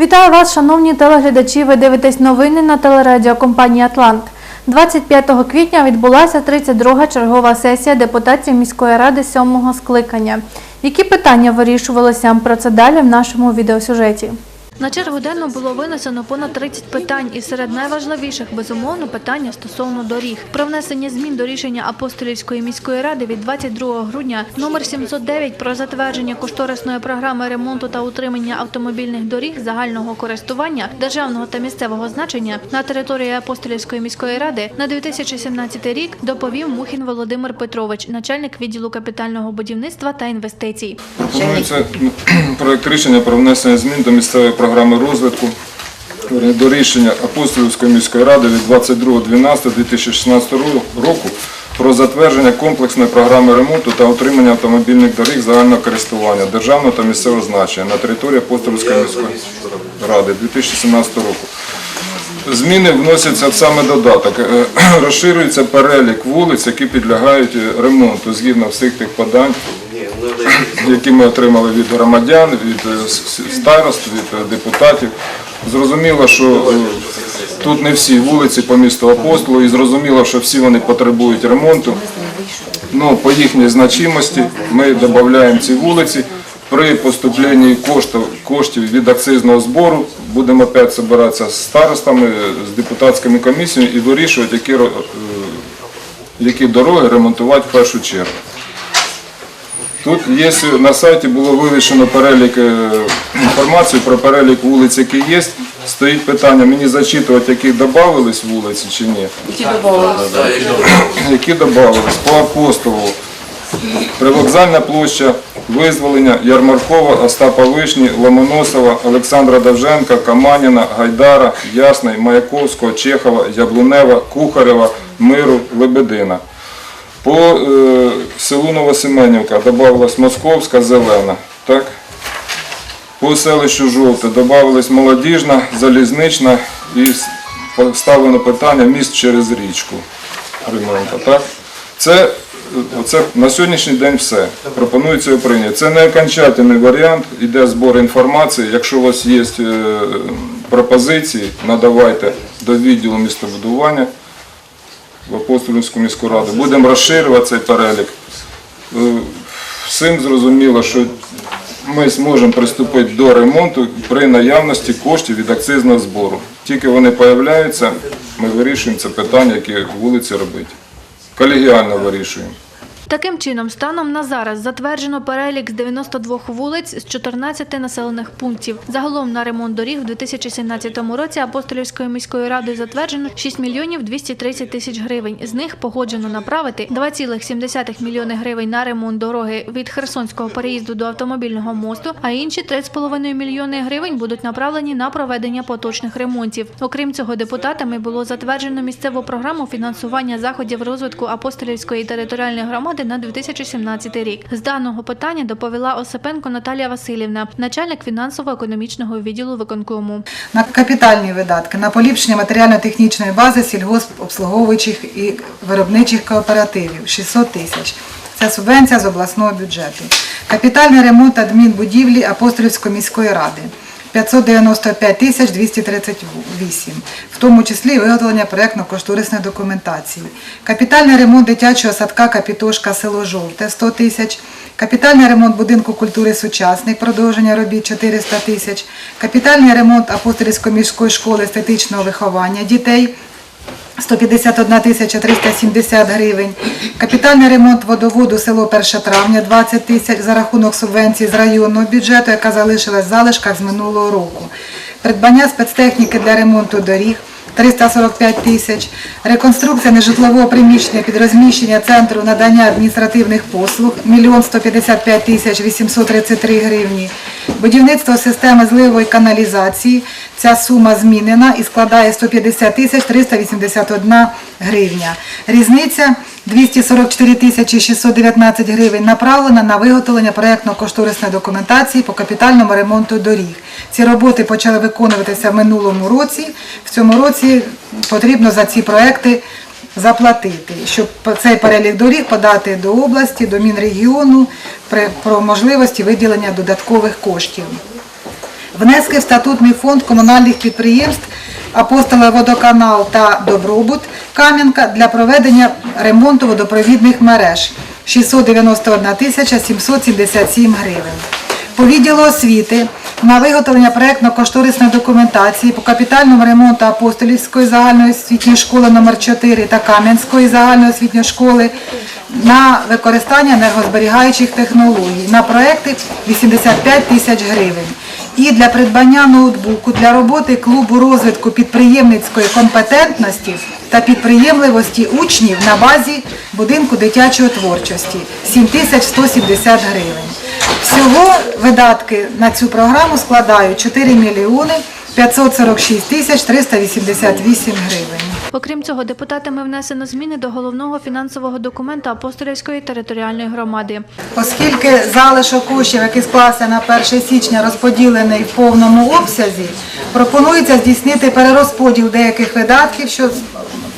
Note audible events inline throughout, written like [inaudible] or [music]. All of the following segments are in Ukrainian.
Вітаю вас, шановні телеглядачі. Ви дивитесь новини на телерадіокомпанії Атлант. 25 квітня відбулася 32-га чергова сесія депутатів міської ради 7-го скликання. Які питання вирішувалися про це далі в нашому відеосюжеті? На чергу денну було винесено понад 30 питань, і серед найважливіших, безумовно, питання стосовно доріг. Про внесення змін до рішення Апостолівської міської ради від 22 грудня номер 709 про затвердження кошторисної програми ремонту та утримання автомобільних доріг загального користування державного та місцевого значення на території Апостолівської міської ради на 2017 рік доповів Мухін Володимир Петрович, начальник відділу капітального будівництва та інвестицій. Пропонується проект рішення про внесення змін до місцевої програми розвитку до рішення Апостолівської міської ради від 22.12.2016 року про затвердження комплексної програми ремонту та утримання автомобільних доріг загального користування державного та місцевого значення на території Апостолівської міської ради 2017 року. Зміни вносяться саме додаток. Е, [clears throat] Розширюється перелік вулиць, які підлягають е, ремонту згідно всіх тих подань, які ми отримали від громадян, від е, старост, від е, депутатів. Зрозуміло, що е, тут не всі вулиці по місту Апостолу, і зрозуміло, що всі вони потребують ремонту. Ну, по їхній значимості ми додаємо ці вулиці. При поступленні коштів, коштів від акцизного збору будемо опять збиратися з старостами, з депутатськими комісіями і вирішувати, які, які дороги ремонтувати в першу чергу. Тут є на сайті було вивішено перелік е, інформації про перелік вулиць, які є. Стоїть питання, мені зачитувати, які додавались вулиці чи ні. Які додавались по апостолу. Привокзальна площа, Визволення, Ярмаркова, Остапа Вишні, Ломоносова, Олександра Довженка, Каманіна, Гайдара, Ясний, Маяковського, Чехова, Яблунева, Кухарева, Миру, Лебедина. По е, селу Новосеменівка додавалась Московська, Зелена. Так? По селищу Жовте додавалась Молодіжна, Залізнична і поставлено питання міст через річку ремонту. Так? Це, е, це на сьогоднішній день все. Пропонується його прийняти. Це не окончательний варіант, іде збор інформації. Якщо у вас є е, пропозиції, надавайте до відділу містобудування в Апостолівську міську раду. Будемо розширювати цей перелік. Е, Всім зрозуміло, що ми зможемо приступити до ремонту при наявності коштів від акцизного збору. Тільки вони з'являються, ми вирішуємо це питання, які вулиці робити. Колегіально вирішуємо. Таким чином, станом на зараз затверджено перелік з 92 вулиць з 14 населених пунктів. Загалом на ремонт доріг у 2017 році Апостолівською міською радою затверджено 6 мільйонів 230 тисяч гривень. З них погоджено направити 2,7 мільйони гривень на ремонт дороги від Херсонського переїзду до автомобільного мосту, а інші 3,5 мільйони гривень будуть направлені на проведення поточних ремонтів. Окрім цього, депутатами було затверджено місцеву програму фінансування заходів розвитку Апостолівської територіальної громади на 2017 рік. З даного питання доповіла Осипенко Наталія Васильівна, начальник фінансово-економічного відділу виконкому. на капітальні видатки, на поліпшення матеріально-технічної бази сільгоспобслуговуючих і виробничих кооперативів 600 тисяч. Це субвенція з обласного бюджету. Капітальний ремонт адмінбудівлі Апостолівської міської ради 595 тисяч 238, в тому числі виготовлення проєктно-кошторисної документації. Капітальний ремонт дитячого садка Капітошка село Жовте 100 тисяч. Капітальний ремонт будинку культури сучасник, продовження робіт 400 тисяч. Капітальний ремонт Апостолівської міської школи естетичного виховання дітей 151 тисяча 370 гривень. Капітальний ремонт водоводу село 1 травня 20 тисяч за рахунок субвенції з районного бюджету, яка залишилась в залишках з минулого року. Придбання спецтехніки для ремонту доріг 345 тисяч, реконструкція нежитлового приміщення під розміщення центру надання адміністративних послуг 1 155 тисяч 833 гривні, будівництво системи зливової каналізації, ця сума змінена і складає 150 тисяч 381 гривня. Різниця 244 тисячі 619 гривень направлена на виготовлення проєктно-кошторисної документації по капітальному ремонту доріг. Ці роботи почали виконуватися в минулому році. В цьому році потрібно за ці проекти заплатити, щоб цей перелік доріг подати до області, до Мінрегіону про можливості виділення додаткових коштів. Внески в статутний фонд комунальних підприємств Апостола Водоканал та Добробут Кам'янка для проведення ремонту водопровідних мереж 691 тисяча 777 гривень. По відділу освіти на виготовлення проєктно-кошторисної документації по капітальному ремонту Апостолівської загальної освітньої школи номер 4 та Кам'янської загальної освітньої школи на використання енергозберігаючих технологій на проекти 85 тисяч гривень. І для придбання ноутбуку для роботи клубу розвитку підприємницької компетентності та підприємливості учнів на базі будинку дитячої творчості 7170 гривень. Всього видатки на цю програму складають 4 мільйони 546 тисяч 388 гривень. Окрім цього, депутатами внесено зміни до головного фінансового документа Апостолівської територіальної громади. Оскільки залишок коштів, який склався на 1 січня, розподілений в повному обсязі, пропонується здійснити перерозподіл деяких видатків, що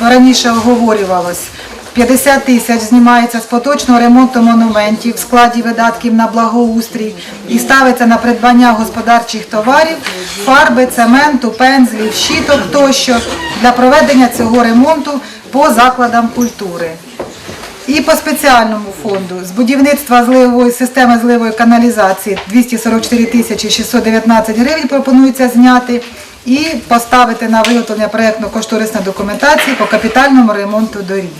раніше оговорювалось. 50 тисяч знімається з поточного ремонту монументів в складі видатків на благоустрій і ставиться на придбання господарчих товарів, фарби, цементу, пензлів, щіток тощо для проведення цього ремонту по закладам культури. І по спеціальному фонду з будівництва зливової системи зливої каналізації 244 тисячі 619 гривень пропонується зняти і поставити на виготовлення проєктно-кошторисної документації по капітальному ремонту доріг.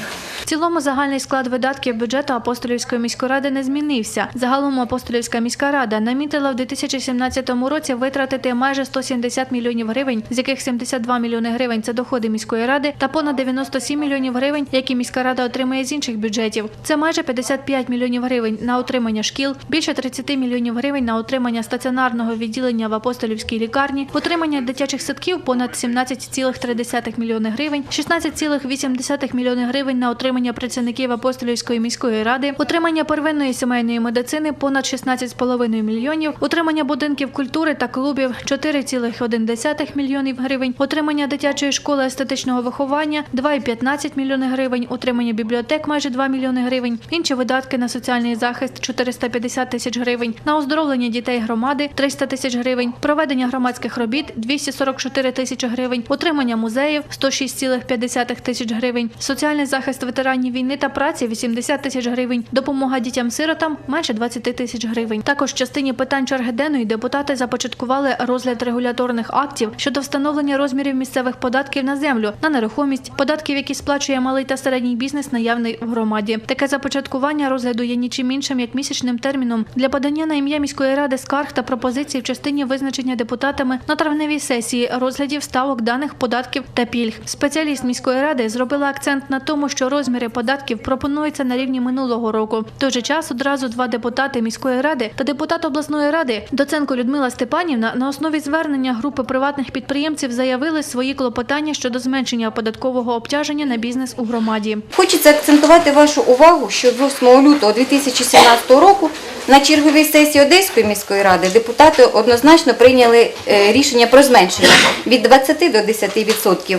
Цілому загальний склад видатків бюджету Апостолівської міської ради не змінився. Загалом Апостолівська міська рада намітила в 2017 році витратити майже 170 мільйонів гривень, з яких 72 мільйони гривень це доходи міської ради, та понад 97 мільйонів гривень, які міська рада отримує з інших бюджетів. Це майже 55 мільйонів гривень на утримання шкіл, більше 30 мільйонів гривень на утримання стаціонарного відділення в Апостолівській лікарні, утримання дитячих садків понад 17,3 мільйони гривень, 16,8 мільйони гривень на утримання працівників Апостолівської міської ради, утримання первинної сімейної медицини понад 16,5 мільйонів, утримання будинків культури та клубів 4,1 мільйонів гривень, утримання дитячої школи естетичного виховання 2,15 мільйони гривень, утримання бібліотек майже 2 мільйони гривень, інші видатки на соціальний захист 450 тисяч гривень, на оздоровлення дітей громади 300 тисяч гривень, проведення громадських робіт 244 тисячі гривень, утримання музеїв 106,5 тисяч гривень, соціальний захист ветеранів війни та праці 80 тисяч гривень, допомога дітям-сиротам майже 20 тисяч гривень. Також в частині питань черги денної депутати започаткували розгляд регуляторних актів щодо встановлення розмірів місцевих податків на землю, на нерухомість, податків, які сплачує малий та середній бізнес, наявний в громаді. Таке започаткування розгляду є нічим іншим як місячним терміном для подання на ім'я міської ради скарг та пропозицій в частині визначення депутатами на травневій сесії розглядів ставок даних податків та пільг. Спеціаліст міської ради зробила акцент на тому, що розміри податків пропонуються на рівні минулого року. В той же час одразу два депутати міської ради та депутат обласної ради Доценко Людмила Степанівна на основі звернення групи приватних підприємців заявили свої клопотання щодо зменшення податкового обтяження на бізнес у громаді. Хочеться акцентувати вашу увагу, що 8 лютого 2017 року на черговій сесії Одеської міської ради депутати однозначно прийняли е, рішення про зменшення від 20 до 10%.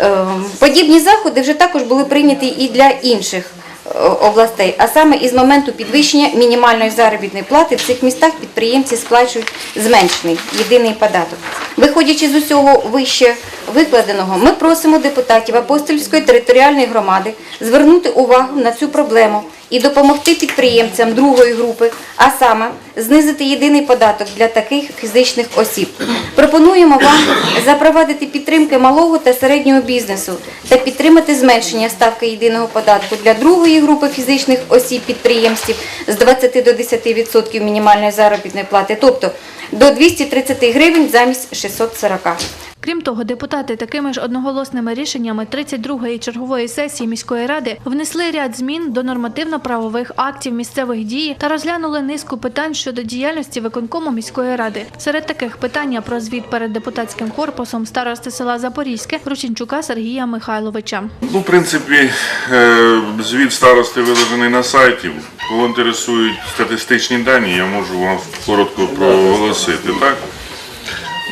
Е, Подібні заходи вже також були прийняті і для інших е, областей, а саме із моменту підвищення мінімальної заробітної плати в цих містах підприємці сплачують зменшений єдиний податок. Виходячи з усього вище викладеного, ми просимо депутатів Апостольської територіальної громади звернути увагу на цю проблему і допомогти підприємцям другої групи, а саме знизити єдиний податок для таких фізичних осіб. Пропонуємо вам запровадити підтримки малого та середнього бізнесу та підтримати зменшення ставки єдиного податку для другої групи фізичних осіб підприємців з 20 до 10% мінімальної заробітної плати, тобто до 230 гривень замість 640. Крім того, депутати такими ж одноголосними рішеннями 32-ї чергової сесії міської ради внесли ряд змін до нормативно-правових актів місцевих дій та розглянули низку питань щодо діяльності виконкому міської ради. Серед таких питання про звіт перед депутатським корпусом старости села Запорізьке Рученчука Сергія Михайловича. Ну, в принципі, е, звіт старости виложений на сайті. Кого інтересують статистичні дані, я можу вам коротко проголосити. Так?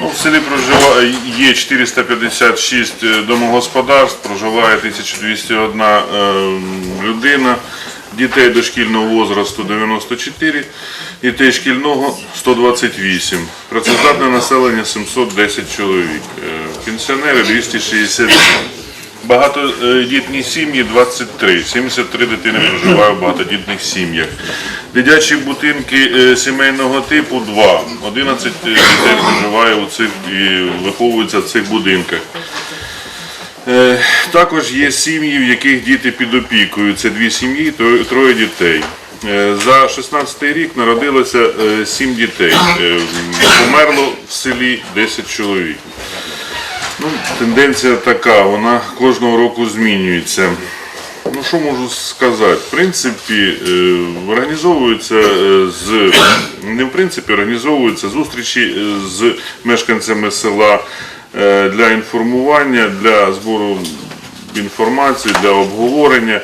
Ну, в селі проживає є 456 домогосподарств, проживає 1201 е, людина. дітей дошкільного возрасту 94, дітей шкільного 128. Працездатне населення 710 чоловік, Е, пенсіонери 267. Багатодітні сім'ї 23, 73 дитини проживає в багатодітних сім'ях. Дитячі будинки е, сімейного типу 2, 11 дітей проживає у цих і виховуються в цих будинках. Е, Також є сім'ї, в яких діти під опікою. Це дві сім'ї, троє- дітей. Е, За 16 рік народилося 7 дітей. Е, Померло в селі 10 чоловік. Тенденція така, вона кожного року змінюється. Ну, що можу сказати? В принципі, е, організовуються е, з не в принципі, організовуються зустрічі е, з мешканцями села для інформування, для збору інформації, для обговорення.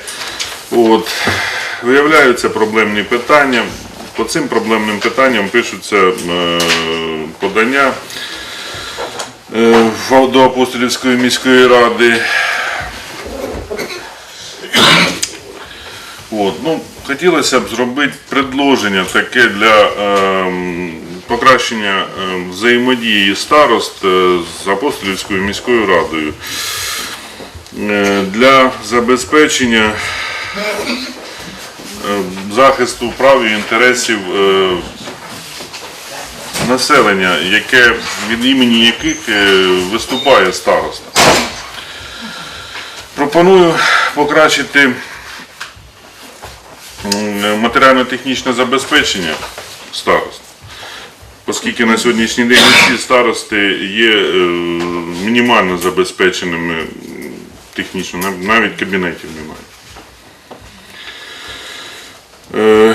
От. Виявляються проблемні питання. По цим проблемним питанням пишуться подання до Апостолівської міської ради. От, ну, хотілося б зробити предложення таке для ем, покращення ем, взаємодії старост е, з Апостолівською міською радою. Е, для забезпечення е, захисту прав і інтересів е, населення, яке, від імені яких е, виступає староста. Пропоную покращити матеріально-технічне забезпечення старост. Оскільки на сьогоднішній день всі старости є е, мінімально забезпеченими технічно, навіть кабінетів немає. Е,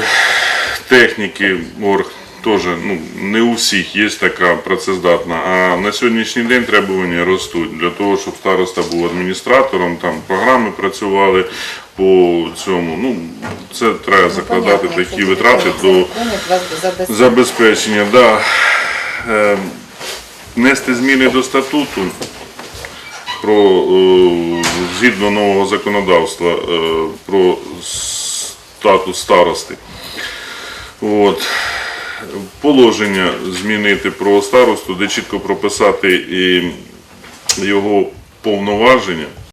техніки орг теж ну, не у всіх є така працездатна. А на сьогоднішній день требування ростуть для того, щоб староста був адміністратором, там програми працювали по цьому. Ну, це треба закладати такі витрати до забезпечення. Да. Е, внести зміни до статуту про е, згідно нового законодавства е, про статус старости. От. Положення змінити про старосту, де чітко прописати і його повноваження